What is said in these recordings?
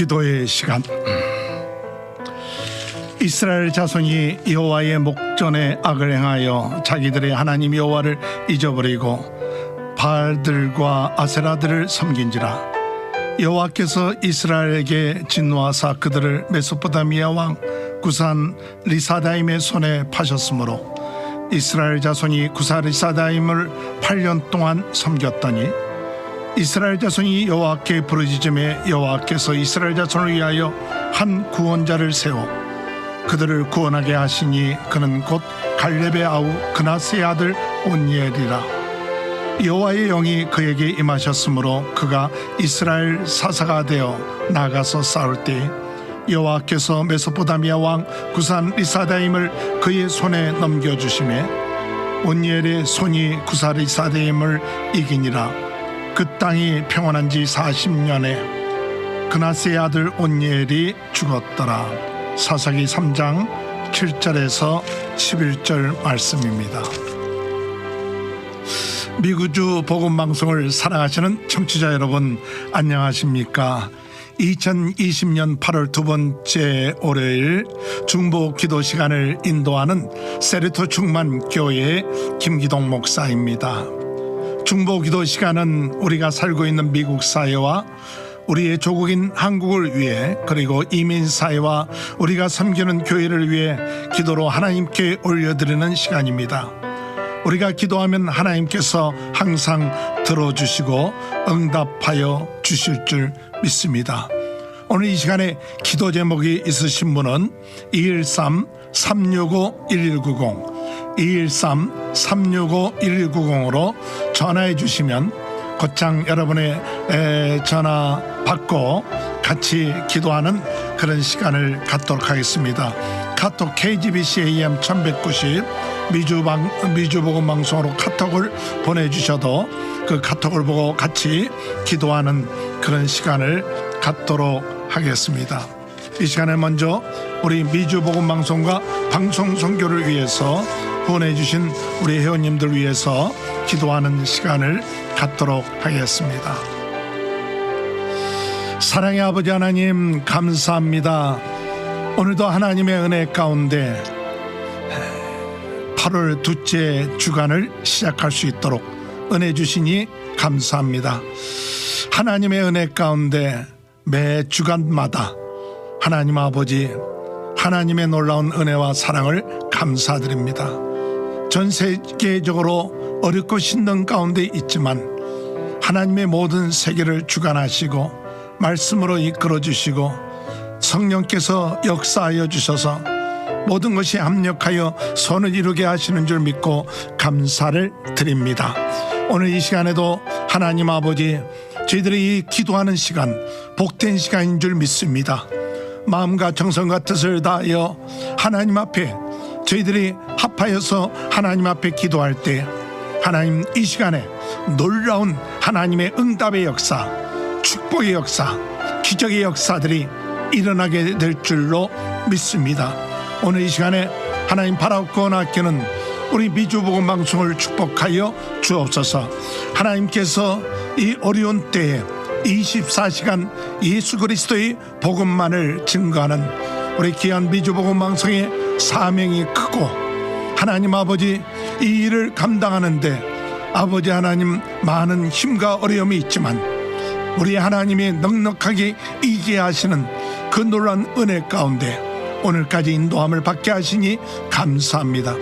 기도의 시간. 이스라엘 자손이 여호와의 목전에 악을 행하여 자기들의 하나님 여호와를 잊어버리고 바알들과 아세라들을 섬긴지라. 여호와께서 이스라엘에게 진노하사 그들을 메소포타미아 왕 구산 리사다임의 손에 파셨으므로 이스라엘 자손이 구사 리사다임을 8년 동안 섬겼더니 이스라엘 자손이 여호와께 부르짖음에 여호와께서 이스라엘 자손을 위하여 한 구원자를 세워 그들을 구원하게 하시니 그는 곧 갈렙의 아우 그나스의 아들 온니엘이라. 여호와의 영이 그에게 임하셨으므로 그가 이스라엘 사사가 되어 나가서 싸울 때 여호와께서 메소포타미아 왕 구산 리사다임을 그의 손에 넘겨 주심에 온니엘의 손이 구사 리사다임을 이기니라 그 땅이 평안한 지 40년에 그나스의 아들 온니엘이 죽었더라 사사기 3장 7절에서 11절 말씀입니다. 미구주 복음 방송을 사랑하시는 청취자 여러분 안녕하십니까? 2020년 8월 두 번째 월요일 중보 기도 시간을 인도하는 세르토 충만 교회 김기동 목사입니다. 중보 기도 시간은 우리가 살고 있는 미국 사회와 우리의 조국인 한국을 위해 그리고 이민 사회와 우리가 섬기는 교회를 위해 기도로 하나님께 올려드리는 시간입니다. 우리가 기도하면 하나님께서 항상 들어주시고 응답하여 주실 줄 믿습니다. 오늘 이 시간에 기도 제목이 있으신 분은 213 365 1190 213 365 1190으로 전화해 주시면 곧장 여러분의 에, 전화 받고 같이 기도하는 그런 시간을 갖도록 하겠습니다. 카톡 KGBC AM 1190 미주방 미주보건 방송으로 카톡을 보내주셔도 그 카톡을 보고 같이 기도하는 그런 시간을 갖도록 하겠습니다. 이 시간에 먼저 우리 미주보건 방송과 방송 선교를 위해서 후원해 주신 우리 회원님들 위해서 기도하는 시간을 갖도록 하겠습니다. 사랑의 아버지 하나님 감사합니다. 오늘도 하나님의 은혜 가운데 8월 둘째 주간을 시작할 수 있도록 은혜 주시니 감사합니다. 하나님의 은혜 가운데 매 주간마다 하나님 아버지 하나님의 놀라운 은혜와 사랑을 감사드립니다. 전 세계적으로 어렵고 힘든 가운데 있지만 하나님의 모든 세계를 주관하시고 말씀으로 이끌어 주시고 성령께서 역사하여 주셔서 모든 것이 합력하여 선을 이루게 하시는 줄 믿고 감사를 드립니다. 오늘 이 시간에도 하나님 아버지 저희들이 이 기도하는 시간 복된 시간인 줄 믿습니다. 마음과 정성과 뜻을 다하여 하나님 앞에 저희들이 합하여서 하나님 앞에 기도할 때 하나님 이 시간에 놀라운 하나님의 응답의 역사, 축복의 역사, 기적의 역사들이 일어나게 될 줄로 믿습니다. 오늘 이 시간에 하나님 바라옵고 아끼는 우리 미주복음 방송을 축복하여 주옵소서. 하나님께서 이 어려운 때에 24시간 예수 그리스도의 복음만을 증거하는 우리 귀한 미주복음 방송의 사명이 크고 하나님 아버지 이 일을 감당하는데 아버지 하나님 많은 힘과 어려움이 있지만 우리 하나님의 넉넉하게 이기게 하시는 그 놀란 은혜 가운데 오늘까지 인도함을 받게 하시니 감사합니다.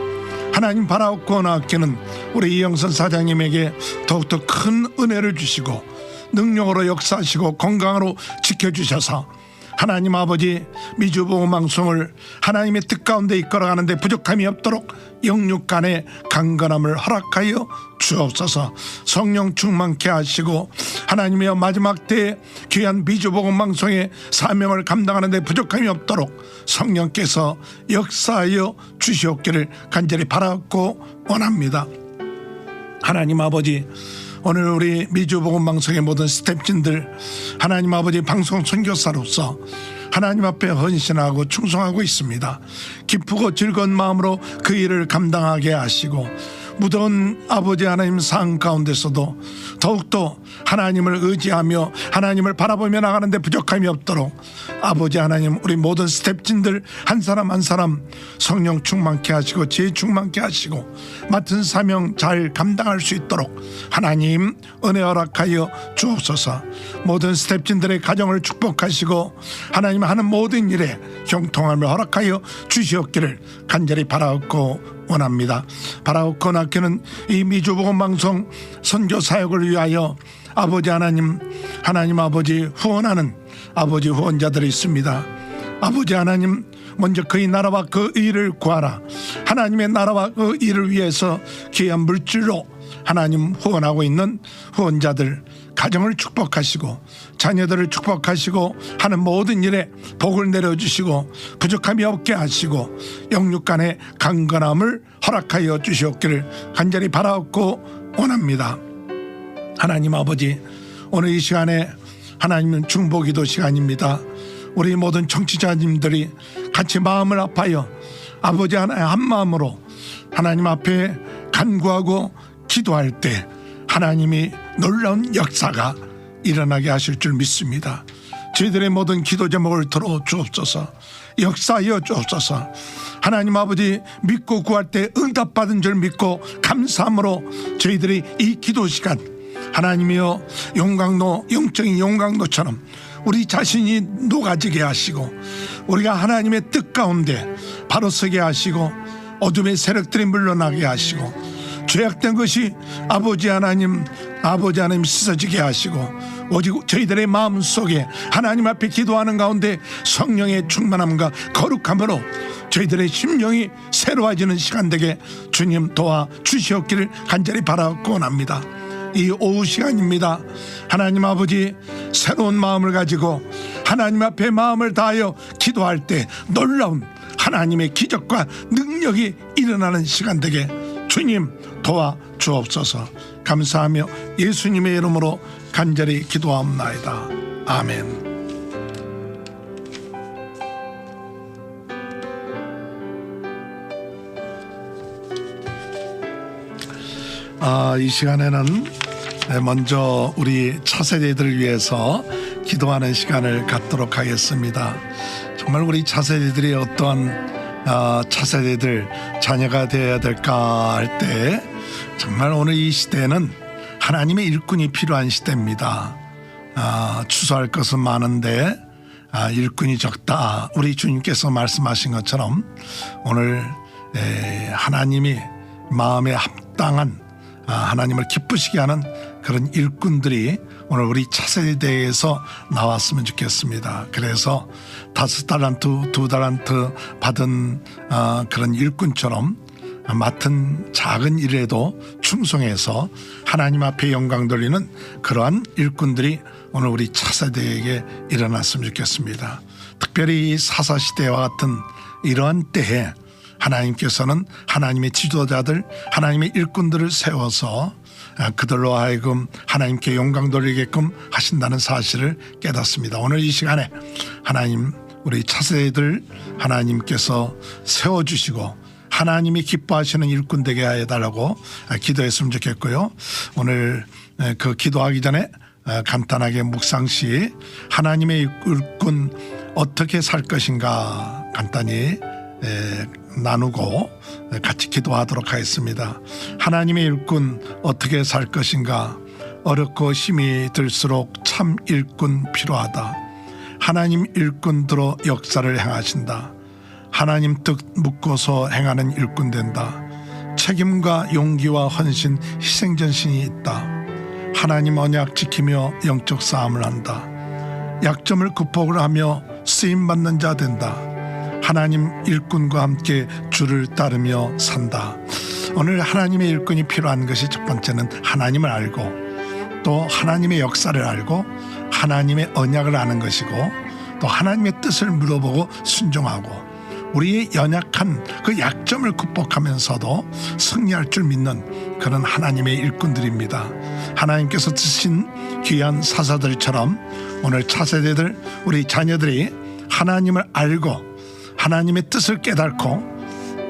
하나님 바라옵고 나아끼는 우리 이영선 사장님에게 더욱더 큰 은혜를 주시고 능력으로 역사하시고 건강으로 지켜주셔서 하나님 아버지 미주보험 방송을 하나님의 뜻 가운데 이끌어가는데 부족함이 없도록 영육간의 강건함을 허락하여 주옵소서 성령 충만케 하시고 하나님의 마지막 때에 귀한 미주보험 방송의 사명을 감당하는데 부족함이 없도록 성령께서 역사하여 주시옵기를 간절히 바라고 원합니다. 하나님 아버지 오늘 우리 미주복음 방송의 모든 스탭진들 하나님 아버지 방송 선교사로서 하나님 앞에 헌신하고 충성하고 있습니다. 기쁘고 즐거운 마음으로 그 일을 감당하게 하시고 무더운 아버지 하나님 상 가운데서도 더욱더 하나님을 의지하며 하나님을 바라보며 나가는데 부족함이 없도록 아버지 하나님 우리 모든 스텝진들 한 사람 한 사람 성령 충만케 하시고 지혜 충만케 하시고 맡은 사명 잘 감당할 수 있도록 하나님 은혜 허락하여 주옵소서. 모든 스텝진들의 가정을 축복하시고 하나님 하는 모든 일에 형통함을 허락하여 주시옵기를 간절히 바라옵고 원합니다. 바라옵고 낳기는 이 미주보건 방송 선교 사역을 위하여 아버지 하나님 하나님 아버지 후원하는 아버지 후원자들이 있습니다. 아버지 하나님 먼저 그의 나라와 그 의를 구하라. 하나님의 나라와 그 일을 위해서 귀한 물질로 하나님 후원하고 있는 후원자들 가정을 축복하시고 자녀들을 축복하시고 하는 모든 일에 복을 내려주시고 부족함이 없게 하시고 영육간의 강건함을 허락하여 주시옵기를 간절히 바라옵고 원합니다. 하나님 아버지 오늘 이 시간에 하나님은 중보기도 시간입니다. 우리 모든 청취자님들이 같이 마음을 아파요. 아버지 하나의 한 마음으로 하나님 앞에 간구하고 기도할 때 하나님이 놀라운 역사가 일어나게 하실 줄 믿습니다. 저희들의 모든 기도 제목을 들어 주옵소서. 역사하여 주옵소서. 하나님 아버지 믿고 구할 때 응답받은 줄 믿고 감사함으로 저희들이 이 기도 시간 하나님이여 용광로 영적인 용광로처럼 우리 자신이 녹아지게 하시고 우리가 하나님의 뜻 가운데 바로 서게 하시고 어둠의 세력들이 물러나게 하시고 죄악된 것이 아버지 하나님 아버지 하나님 씻어지게 하시고 오직 저희들의 마음 속에 하나님 앞에 기도하는 가운데 성령의 충만함과 거룩함으로 저희들의 심령이 새로워지는 시간 되게 주님 도와 주시옵기를 간절히 바라고 원합니다. 이 오후 시간입니다. 하나님 아버지 새로운 마음을 가지고 하나님 앞에 마음을 다하여 기도할 때 놀라운 하나님의 기적과 능력이 일어나는 시간 되게 주님 도와 주옵소서 감사하며 예수님의 이름으로 간절히 기도하옵나이다. 아멘. 아, 이 시간에는 먼저 우리 차세대들을 위해서 기도하는 시간을 갖도록 하겠습니다. 정말 우리 차세대들이 어떠한 아, 차세대들 자녀가 되어야 될까 할 때 정말 오늘 이 시대는 하나님의 일꾼이 필요한 시대입니다. 아, 추수할 것은 많은데 아, 일꾼이 적다. 우리 주님께서 말씀하신 것처럼 오늘 에, 하나님이 마음에 합당한 아, 하나님을 기쁘시게 하는 그런 일꾼들이 오늘 우리 차세대에서 나왔으면 좋겠습니다. 그래서 다섯 달란트, 두 달란트 받은 아, 그런 일꾼처럼 맡은 작은 일에도 충성해서 하나님 앞에 영광 돌리는 그러한 일꾼들이 오늘 우리 차세대에게 일어났으면 좋겠습니다. 특별히 이 사사시대와 같은 이러한 때에 하나님께서는 하나님의 지도자들, 하나님의 일꾼들을 세워서 그들로 하여금 하나님께 영광 돌리게끔 하신다는 사실을 깨닫습니다. 오늘 이 시간에 하나님 우리 차세들 하나님께서 세워주시고 하나님이 기뻐하시는 일꾼 되게 해달라고 기도했으면 좋겠고요. 오늘 그 기도하기 전에 간단하게 묵상시 하나님의 일꾼 어떻게 살 것인가 간단히 나누고 같이 기도하도록 하겠습니다. 하나님의 일꾼 어떻게 살 것인가 어렵고 힘이 들수록 참 일꾼 필요하다. 하나님 일꾼들로 역사를 행하신다. 하나님 뜻 묻고서 행하는 일꾼 된다. 책임과 용기와 헌신, 희생전신이 있다. 하나님 언약 지키며 영적 싸움을 한다. 약점을 극복을 하며 쓰임 받는 자 된다. 하나님 일꾼과 함께 주를 따르며 산다. 오늘 하나님의 일꾼이 필요한 것이 첫 번째는 하나님을 알고 또 하나님의 역사를 알고 하나님의 언약을 아는 것이고 또 하나님의 뜻을 물어보고 순종하고 우리의 연약한 그 약점을 극복하면서도 승리할 줄 믿는 그런 하나님의 일꾼들입니다. 하나님께서 드신 귀한 사사들처럼 오늘 차세대들 우리 자녀들이 하나님을 알고 하나님의 뜻을 깨닫고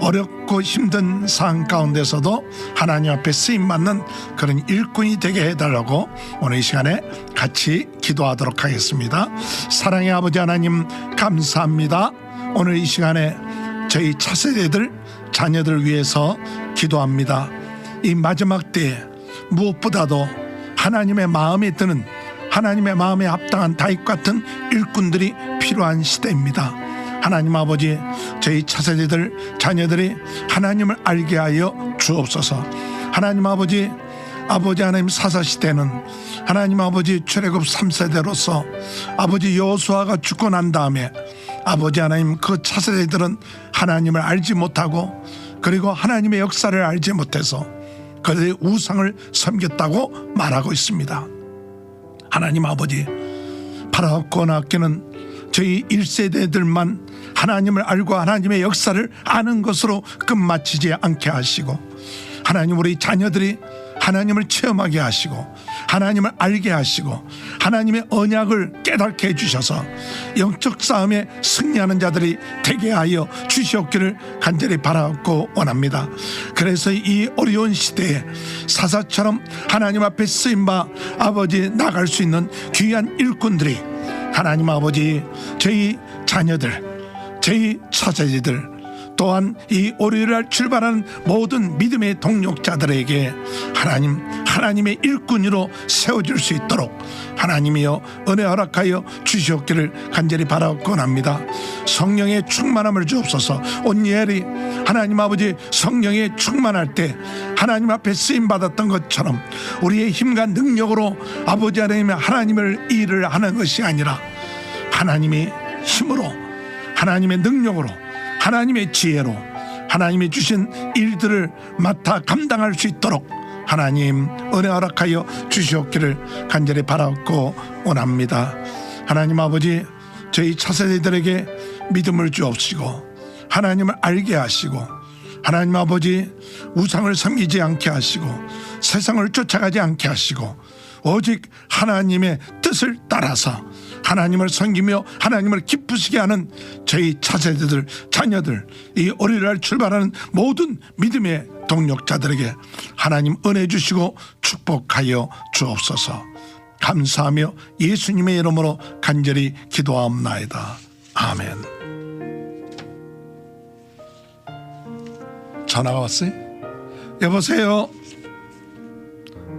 어렵 어렵고 힘든 상황 가운데서도 하나님 앞에 쓰임 받는 그런 일꾼이 되게 해달라고 오늘 이 시간에 같이 기도하도록 하겠습니다. 사랑의 아버지 하나님 감사합니다. 오늘 이 시간에 저희 차세대들 자녀들을 위해서 기도합니다. 이 마지막 때에 무엇보다도 하나님의 마음에 드는 하나님의 마음에 합당한 다윗 같은 일꾼들이 필요한 시대입니다. 하나님 아버지 저희 차세대들 자녀들이 하나님을 알게 하여 주옵소서. 하나님 아버지 아버지 하나님 사사 시대는 하나님 아버지 출애굽 3세대로서 아버지 여호수아가 죽고 난 다음에 아버지 하나님 그 차세대들은 하나님을 알지 못하고 그리고 하나님의 역사를 알지 못해서 그들의 우상을 섬겼다고 말하고 있습니다. 하나님 아버지 파라오 고나학교는 저희 1세대들만 하나님을 알고 하나님의 역사를 아는 것으로 끝마치지 않게 하시고 하나님 우리 자녀들이 하나님을 체험하게 하시고 하나님을 알게 하시고 하나님의 언약을 깨닫게 해주셔서 영적 싸움에 승리하는 자들이 되게 하여 주시옵기를 간절히 바라고 원합니다. 그래서 이 어려운 시대에 사사처럼 하나님 앞에 쓰임바 아버지 나갈 수 있는 귀한 일꾼들이 하나님 아버지 저희 자녀들 저희 처자지들 또한 이 월요일 날 출발하는 모든 믿음의 동력자들에게 하나님 하나님의 일꾼으로 세워줄 수 있도록 하나님이여 은혜 허락하여 주시옵기를 간절히 바라곤 합니다. 성령의 충만함을 주옵소서. 온예리 하나님 아버지 성령의 충만할 때 하나님 앞에 쓰임 받았던 것처럼 우리의 힘과 능력으로 아버지 하나님의 하나님을 일을 하는 것이 아니라 하나님의 힘으로 하나님의 능력으로 하나님의 지혜로 하나님이 주신 일들을 맡아 감당할 수 있도록 하나님 은혜 허락하여 주시옵기를 간절히 바라고 원합니다. 하나님 아버지 저희 차세대들에게 믿음을 주옵시고 하나님을 알게 하시고 하나님 아버지 우상을 섬기지 않게 하시고 세상을 쫓아가지 않게 하시고 오직 하나님의 뜻을 따라서 하나님을 섬기며 하나님을 기쁘시게 하는 저희 차세대들 자녀들 이 어린이 날 출발하는 모든 믿음의 동력자들에게 하나님 은혜 주시고 축복하여 주옵소서. 감사하며 예수님의 이름으로 간절히 기도하옵나이다. 아멘. 전화가 왔어요? 여보세요?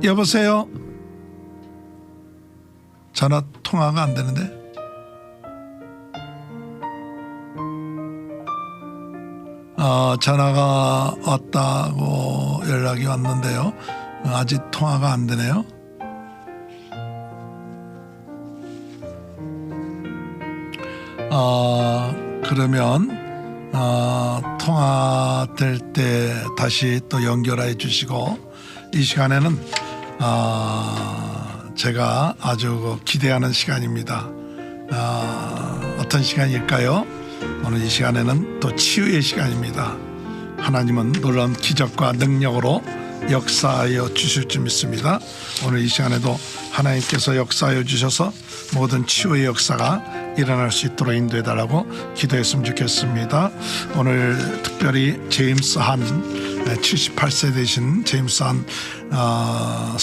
여보세요 전화 통화가 안 되는데? 어, 전화가 왔다고 연락이 왔는데요. 어, 아직 통화가 안 되네요. 어, 그러면 어, 통화될 때 다시 또 연결해 주시고 이 시간에는 어, 제가 아주 기대하는 시간입니다. 어, 어떤 시간일까요? 오늘 이 시간에는 또 치유의 시간입니다. 하나님은 놀라운 기적과 능력으로 역사하여 주실 줄 믿습니다. 오늘 이 시간에도 하나님께서 역사하여 주셔서 모든 치유의 역사가 일어날 수 있도록 인도해 달라고 기도했으면 좋겠습니다. 오늘 특별히 제임스 한 78세 되신 제임스 한 어,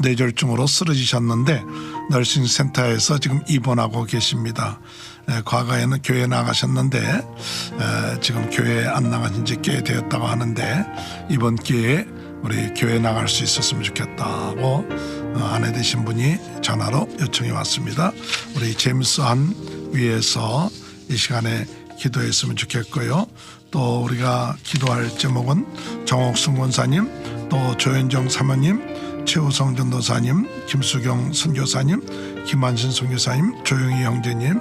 뇌졸중으로 쓰러지셨는데 널싱 센터에서 지금 입원하고 계십니다. 에, 과거에는 교회 나가셨는데 에, 지금 교회 안 나가신 지 꽤 되었다고 하는데 이번 기회에 우리 교회 나갈 수 있었으면 좋겠다고 어, 아내 되신 분이 전화로 요청이 왔습니다. 우리 제임스 한 위해서 이 시간에 기도했으면 좋겠고요. 또 우리가 기도할 제목은 정옥승 원사님, 또 조현정 사모님, 최우성 전도사님, 김수경 선교사님, 김한신 선교사님, 조영희 형제님,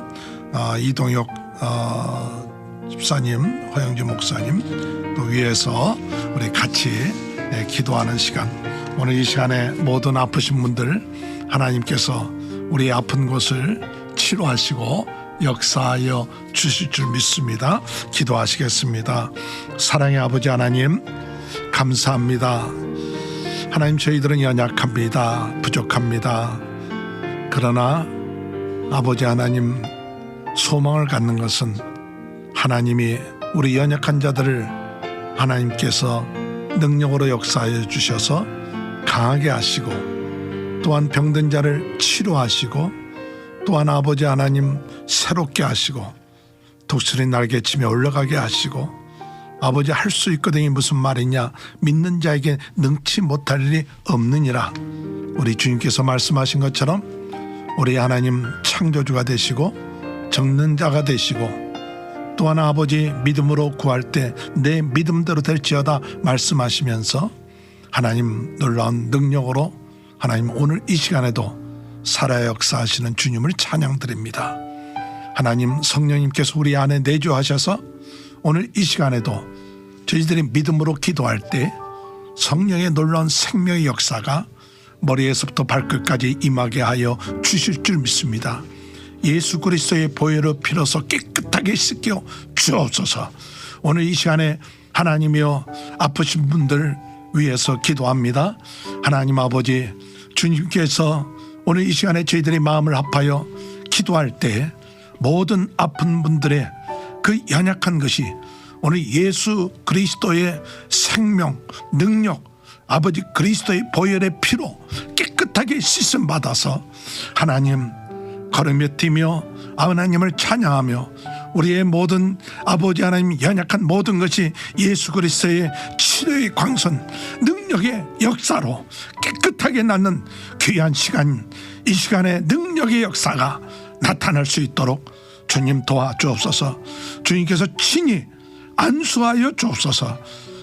아, 이동혁 어, 집사님, 허영주 목사님 또 위에서 우리 같이 예, 기도하는 시간. 오늘 이 시간에 모든 아프신 분들 하나님께서 우리 아픈 곳을 치료하시고 역사하여 주실 줄 믿습니다. 기도하시겠습니다. 사랑의 아버지 하나님 감사합니다. 하나님 저희들은 연약합니다. 부족합니다. 그러나 아버지 하나님 소망을 갖는 것은 하나님이 우리 연약한 자들을 하나님께서 능력으로 역사하여 주셔서 강하게 하시고 또한 병든 자를 치료하시고 또한 아버지 하나님 새롭게 하시고 독수리 날개 치며 올라가게 하시고 아버지 할 수 있거든이 무슨 말이냐? 믿는 자에게 능치 못할 일이 없느니라. 우리 주님께서 말씀하신 것처럼 우리 하나님 창조주가 되시고 적는 자가 되시고 또한 아버지 믿음으로 구할 때 내 믿음대로 될지어다 말씀하시면서 하나님 놀라운 능력으로 하나님 오늘 이 시간에도 살아 역사하시는 주님을 찬양드립니다. 하나님 성령님께서 우리 안에 내주하셔서 오늘 이 시간에도 저희들이 믿음으로 기도할 때 성령의 놀라운 생명의 역사가 머리에서부터 발끝까지 임하게 하여 주실 줄 믿습니다. 예수 그리스도의 보혈로 피로서 깨끗하게 씻겨 주옵소서. 오늘 이 시간에 하나님이여 아프신 분들 위해서 기도합니다. 하나님 아버지 주님께서 오늘 이 시간에 저희들의 마음을 합하여 기도할 때 모든 아픈 분들의 그 연약한 것이 오늘 예수 그리스도의 생명 능력 아버지 그리스도의 보혈의 피로 깨끗하게 씻음 받아서 하나님 걸으며 뛰며 하나님을 찬양하며 우리의 모든 아버지 하나님 연약한 모든 것이 예수 그리스도의 치료의 광선 능력의 역사로 깨끗하게 낫는 귀한 시간 이 시간에 능력의 역사가 나타날 수 있도록 주님 도와주옵소서. 주님께서 친히 안수하여 주옵소서.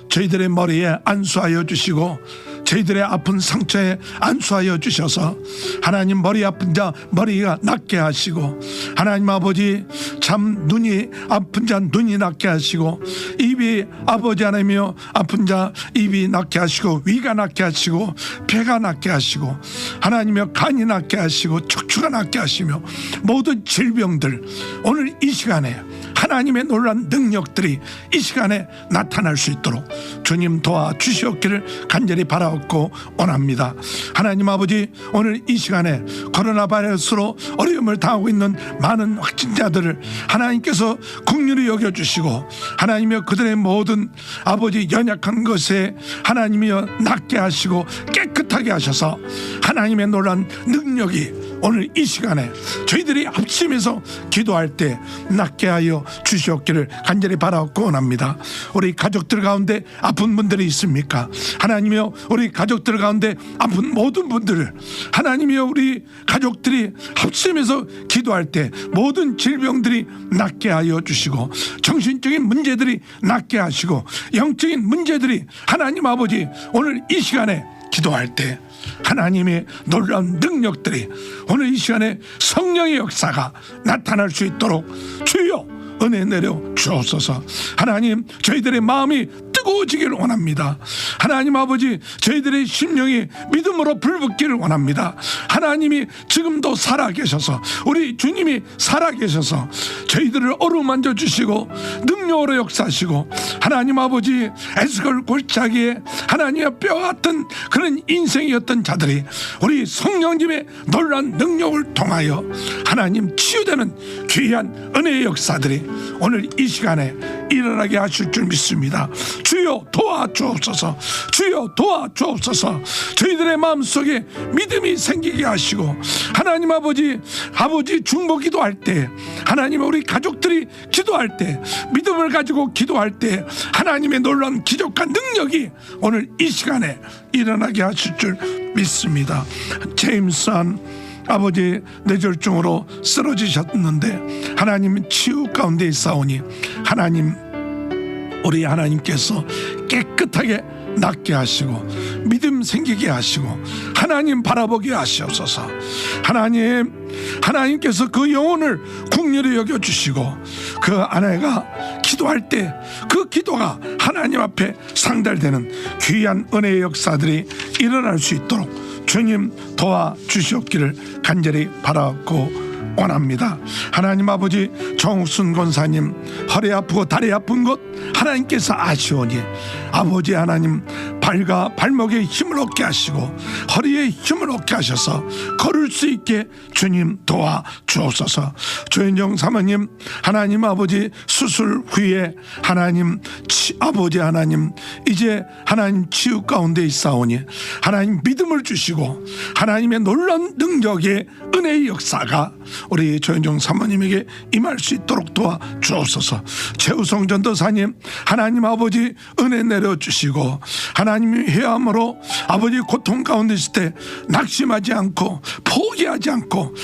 저희들의 머리에 안수하여 주시고 저희들의 아픈 상처에 안수하여 주셔서 하나님 머리 아픈 자 머리가 낫게 하시고 하나님 아버지 참 눈이 아픈 자 눈이 낫게 하시고 입이 아버지 하나님이여 아픈 자 입이 낫게 하시고 위가 낫게 하시고 배가 낫게 하시고 하나님이여 간이 낫게 하시고 척추가 낫게 하시며 모든 질병들 오늘 이 시간에 하나님의 놀란 능력들이 이 시간에 나타날 수 있도록 주님 도와 주시옵기를 간절히 바라옵고 원합니다. 하나님 아버지 오늘 이 시간에 코로나 바이러스로 어려움을 당하고 있는 많은 확진자들을 하나님께서 국률이 여겨 주시고 하나님여 그들의 모든 아버지 연약한 것에 하나님이여 낫게 하시고 깨끗하게 하셔서 하나님의 놀란 능력이 오늘 이 시간에 저희들이 합심해서 기도할 때 낫게 하여 주시옵기를 간절히 바라옵고 원합니다. 우리 가족들 가운데 아픈 분들이 있습니까? 하나님이여 우리 가족들 가운데 아픈 모든 분들을 하나님이여 우리 가족들이 합심해서 기도할 때 모든 질병들이 낫게 하여 주시고 정신적인 문제들이 낫게 하시고 영적인 문제들이 하나님 아버지 오늘 이 시간에 기도할 때 하나님의 놀라운 능력들이 오늘 이 시간에 성령의 역사가 나타날 수 있도록 주여 은혜 내려 주옵소서. 하나님 저희들의 마음이 뜨거워지기를 원합니다. 하나님 아버지 저희들의 심령이 믿음으로 불붙기를 원합니다. 하나님이 지금도 살아계셔서 우리 주님이 살아계셔서 저희들을 어루만져 주시고 능력으로 역사하시고 하나님 아버지 에스걸 골짜기에 하나님의 뼈 같은 그런 인생이었던 자들이 우리 성령님의 놀란 능력을 통하여 하나님 치유되는 귀한 은혜의 역사들이 오늘 이 시간에 일어나게 하실 줄 믿습니다. 주여 도와주옵소서. 주여 도와주옵소서. 저희들의 마음속에 믿음이 생기게 하시고 하나님 아버지 아버지 중보 기도할 때 하나님 우리 가족들이 기도할 때 믿음을 가지고 기도할 때 하나님의 놀라운 기적과 능력이 오늘 이 시간에 일어나게 하실 줄 믿습니다. 제임스한 아버지 뇌졸중으로 쓰러지셨는데 하나님 치유 가운데 있사오니 하나님 우리 하나님께서 깨끗하게 낫게 하시고 믿음 생기게 하시고 하나님 바라보게 하시옵소서. 하나님 하나님께서 그 영혼을 국률이 여겨 주시고 그 아내가 기도할 때 그 기도가 하나님 앞에 상달되는 귀한 은혜의 역사들이 일어날 수 있도록 주님 도와 주시옵기를 간절히 바라고 원합니다. 하나님 아버지 정순 권사님 허리 아프고 다리 아픈 것 하나님께서 아시오니 아버지 하나님 발 발과 발목에 힘을 얻게 하시고 허리에 힘을 얻게 하셔서 걸을 수 있게 주님 도와 주옵소서. 조현정 사모님 하나님 아버지 수술 후에 하나님 치, 아버지 하나님 이제 하나님 치유 가운데 있사오니 하나님 믿음을 주시고 하나님의 놀라운 능력의 은혜의 역사가 우리 조현정 사모님에게 임할 수 있도록 도와 주옵소서. 최우성 전도사님 하나님 아버지 은혜 내려 주시고 하나님 이 회함으로 아버지 고통 가운데 있을 때 낙심하지 않고 포기하지 않고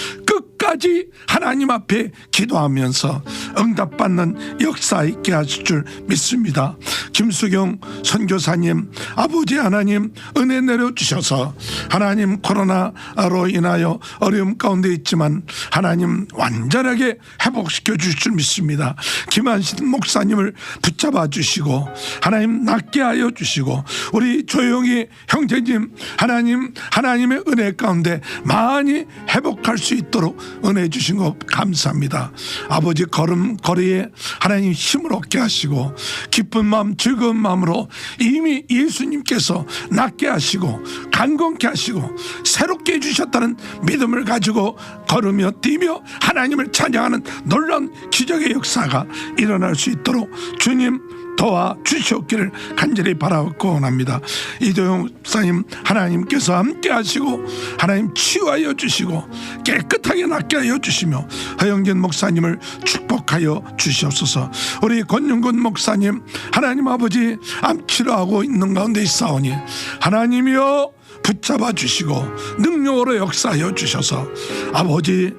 끝까지 하나님 앞에 기도하면서 응답받는 역사 있게 하실 줄 믿습니다. 김수경 선교사님 아버지 하나님 은혜 내려주셔서 하나님 코로나로 인하여 어려움 가운데 있지만 하나님 완전하게 회복시켜 주실 줄 믿습니다. 김한신 목사님을 붙잡아 주시고 하나님 낫게 하여 주시고 우리 조용히 형제님 하나님 하나님의 은혜 가운데 많이 회복할 수 있도록 은혜 주신 것 감사합니다. 아버지 걸음 거리에 하나님 힘을 얻게 하시고 기쁜 마음 즐거운 마음으로 이미 예수님께서 낫게 하시고 강건케 하시고 새롭게 해주셨다는 믿음을 가지고 걸으며 뛰며 하나님을 찬양하는 놀라운 기적의 역사가 일어날 수 있도록 주님 도와 주시옵기를 간절히 바라고 원합니다. 이도영 사님 하나님께서 함께 하시고 하나님 치유하여 주시고 깨끗하게 낫게 하여 주시며 허영진 목사님을 축복하여 주시옵소서. 우리 권영근 목사님 하나님 아버지 암 치료하고 있는 가운데 있사오니 하나님이여 붙잡아 주시고 능력으로 역사하여 주셔서 아버지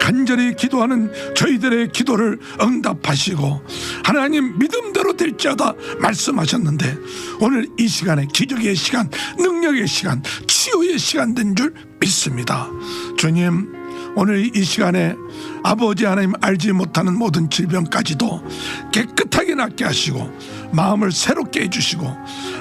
간절히 기도하는 저희들의 기도를 응답하시고 하나님 믿음대로 될지어다 말씀하셨는데 오늘 이 시간에 기적의 시간 능력의 시간 치유의 시간 된 줄 믿습니다. 주님 오늘 이 시간에 아버지 하나님 알지 못하는 모든 질병까지도 깨끗하게 낫게 하시고 마음을 새롭게 해주시고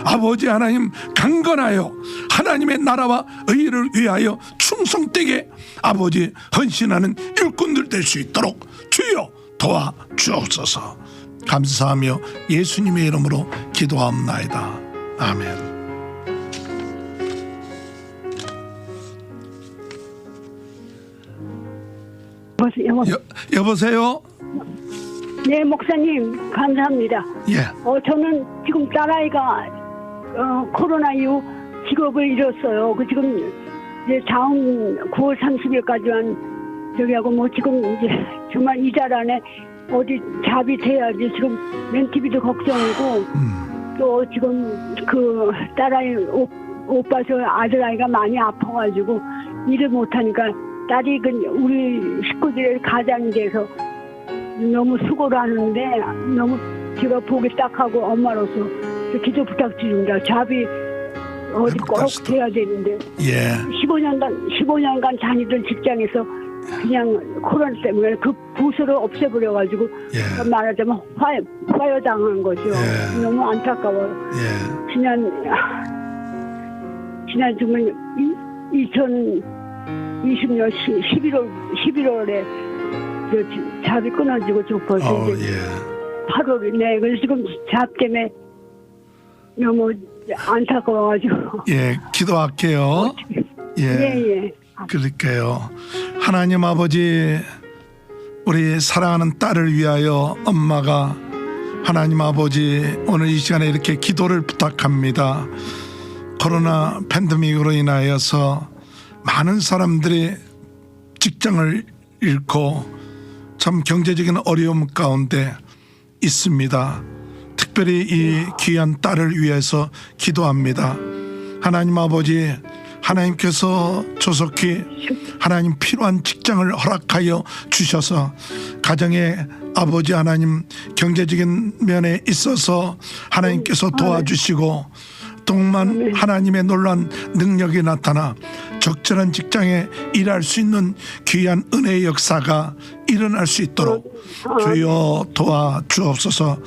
아버지 하나님 강건하여 하나님의 나라와 의를 위하여 충성되게 아버지 헌신하는 일꾼들 될 수 있도록 주여 도와 주옵소서 감사하며 예수님의 이름으로 기도하옵나이다 아멘. 여보세요. 여, 여보세요. 네, 목사님, 감사합니다. 예. 어, 저는 지금 딸아이가, 어, 코로나 이후 직업을 잃었어요. 그 지금, 이제 다음 9월 30일까지만 저기 하고 뭐 지금 이제 정말 이달 안에 어디 잡이 돼야지 지금 멘티비도 걱정이고 음, 또 지금 그 딸아이 오, 오빠 저 아들아이가 많이 아파가지고 일을 못하니까 딸이 그 우리 식구들의 가장이 돼서 너무 수고를 하는데 너무 제가 보기 딱하고 엄마로서 기도 부탁드립니다. 자비 어디 꼭 돼야 되는데 예. 15년간 15년간 다니던 직장에서 그냥 코로나 때문에 그 부서를 없애버려 가지고 예. 말하자면 화해 화여당한 거죠. 예. 너무 안타까워요. 예. 지난 지난 주면 2000 20년 11월 11월에 저 잡이 끊어지고 지금 벌써 어, 이제 예. 8월이 네 그래서 지금 잡 때문에 너무 안타까워가지고 예 기도할게요 예, 예, 예. 그럴게요 하나님 아버지 우리 사랑하는 딸을 위하여 엄마가 하나님 아버지 오늘 이 시간에 이렇게 기도를 부탁합니다. 코로나 팬데믹으로 인하여서 많은 사람들이 직장을 잃고 참 경제적인 어려움 가운데 있습니다. 특별히 이 귀한 딸을 위해서 기도합니다. 하나님 아버지 하나님께서 조속히 하나님 필요한 직장을 허락하여 주셔서 가정의 아버지 하나님 경제적인 면에 있어서 하나님께서 도와주시고 동만 하나님의 놀란 능력이 나타나 적절한 직장에 일할 수 있는 귀한 은혜의 역사가 일어날 수 있도록 주여 도와 주옵소서.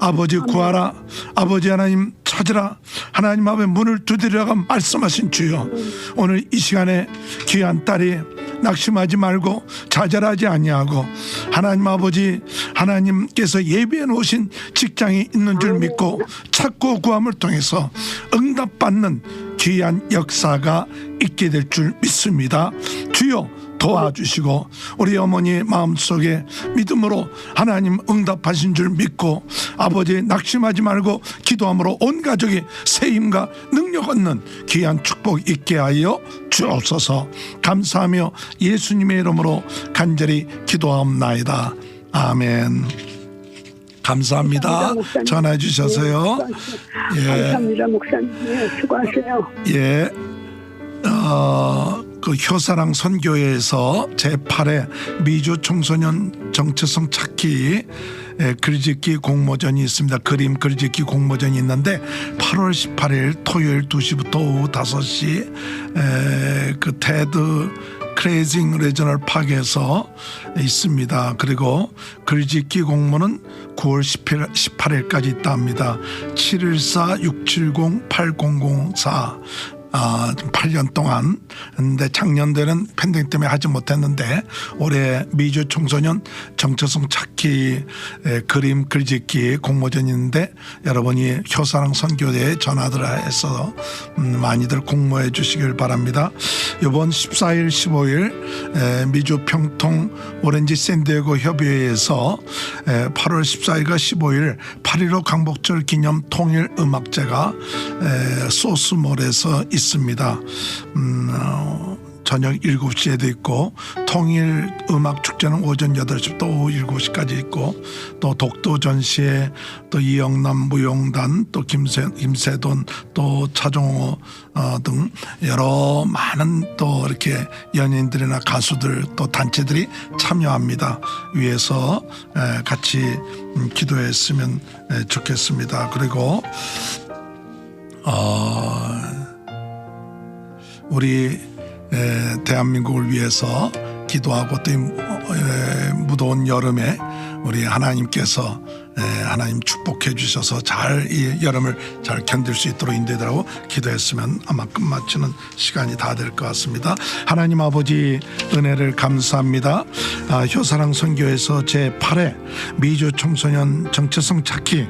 아버지 구하라. 아버지 하나님 찾으라. 하나님 앞에 문을 두드리라고 말씀하신 주여 오늘 이 시간에 귀한 딸이 낙심하지 말고 좌절하지 아니하고 하나님 아버지 하나님께서 예비해 놓으신 직장이 있는 줄 믿고 찾고 구함을 통해서 응답받는 귀한 역사가 있게 될 줄 믿습니다. 주여 도와주시고 우리 어머니 마음속에 믿음으로 하나님 응답하신 줄 믿고 아버지 낙심하지 말고 기도함으로 온 가족이 세임과 능력 얻는 귀한 축복 있게 하여 주옵소서. 감사하며 예수님의 이름으로 간절히 기도하옵나이다. 아멘 감사합니다 감사합니다. 전화해 주셔서요 예, 예. 감사합니다, 목사님. 예, 수고하세요. 예, 어, 그 효사랑 선교회에서 제8회 미주 청소년 정체성 찾기 에, 글짓기 공모전이 있습니다. 그림 글짓기 공모전이 있는데 8월 18일 토요일 2시부터 오후 5시 에, 그 테드 크레이징 레저널 파크에서 있습니다. 그리고 글짓기 공모는 9월 10일, 18일 까지 있다 합니다. 714-670-8004 아, 8년 동안 근데 작년에는 팬데믹 때문에 하지 못했는데 올해 미주 청소년 정체성 찾기 에, 그림 글짓기 공모전이 있는데 여러분이 효사랑 선교대에 전화들 해서 음, 많이들 공모해 주시길 바랍니다. 이번 14일 15일 에, 미주 평통 오렌지 샌디에고 협의회에서 에, 8월 14일과 15일 8.15 강복절 기념 통일 음악제가 에, 소스몰에서 있 습니다. 음, 어, 저녁 7시에도 있고 통일 음악 축제는 오전 8시부터 오후 7시까지 있고 또 독도 전시회 또 이영남 무용단 또 김세, 김세돈 또 차종호 어, 등 여러 많은 또 이렇게 연예인들이나 가수들 또 단체들이 참여합니다. 위에서 에, 같이 음, 기도했으면 에, 좋겠습니다. 그리고 어, 우리 에, 대한민국을 위해서 기도하고 또 이, 에, 무더운 여름에 우리 하나님께서 에, 하나님 축복해 주셔서 잘 이 여름을 잘 견딜 수 있도록 인도해달라고 기도했으면 아마 끝마치는 시간이 다 될 것 같습니다. 하나님 아버지 은혜를 감사합니다. 아, 효사랑 선교에서 제 8회 미주 청소년 정체성 찾기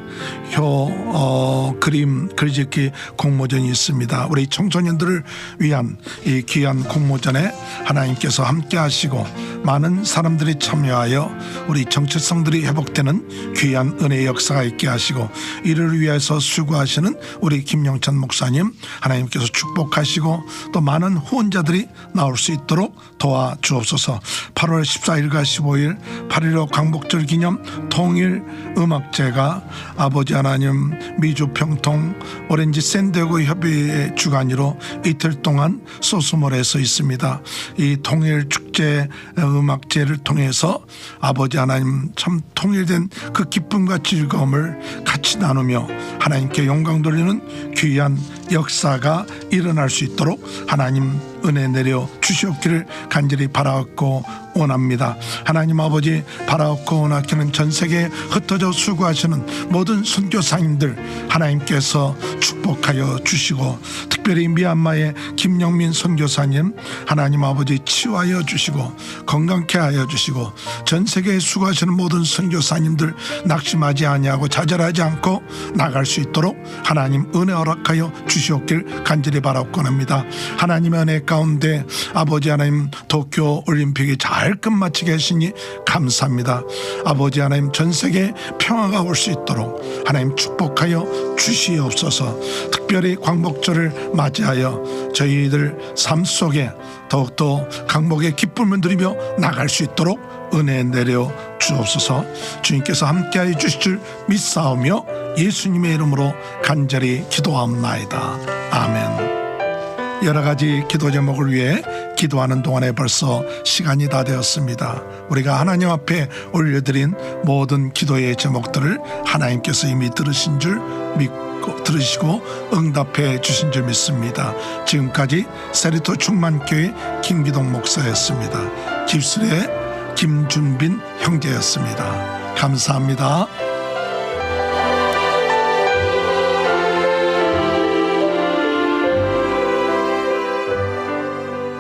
효 어, 그림 글짓기 공모전이 있습니다. 우리 청소년들을 위한 이 귀한 공모전에 하나님께서 함께 하시고 많은 사람들이 참여하여 우리 정체성들이 회복되는 귀한 은혜의 역사가 있게 하시고 이를 위해서 수고하시는 우리 김영찬 목사님 하나님께서 축복하시고 또 많은 후원자들이 나올 수 있도록 도와 주옵소서 8월 14일과 15일 8.15 광복절 기념 통일 음악제가 아버지 하나님 미주 평통 오렌지 샌디에고 협의회 주관으로 이틀 동안 소스몰에서 있습니다. 이 통일 축 제 음악제를 통해서 아버지 하나님 참 통일된 그 기쁨과 즐거움을 같이 나누며 하나님께 영광 돌리는 귀한 역사가 일어날 수 있도록 하나님 은혜 내려 주시옵기를 간절히 바라옵고 원합니다. 하나님 아버지 바라옵고 원하기는 전 세계에 흩어져 수고하시는 모든 선교사님들 하나님께서 축복하여 주시고 특별히 미얀마의 김영민 선교사님 하나님 아버지 치유하여 주시고 건강케 하여 주시고 전 세계에 수고하시는 모든 선교사님들 낙심하지 아니하고 좌절하지 않고 나갈 수 있도록 하나님 은혜 허락하여 주시옵길 간절히 바라옵고 합니다. 하나님의 은혜 가운데 아버지 하나님 도쿄 올림픽이 잘 끝마치게 하시니 감사합니다. 아버지 하나님 전 세계에 평화가 올 수 있도록 하나님 축복하여 주시옵소서. 특별히 광복절을 맞이하여 저희들 삶 속에 더욱더 강복의 기쁨을 누리며 나갈 수 있도록 은혜 내려 주옵소서. 주님께서 함께하여 주실 줄 믿사오며 예수님의 이름으로 간절히 기도하옵나이다. 아멘. 여러 가지 기도 제목을 위해 기도하는 동안에 벌써 시간이 다 되었습니다. 우리가 하나님 앞에 올려드린 모든 기도의 제목들을 하나님께서 이미 들으신 줄 믿고 들으시고 응답해 주신 줄 믿습니다. 지금까지 세리토 충만교회 김기동 목사였습니다. 집술의 김준빈 형제였습니다. 감사합니다.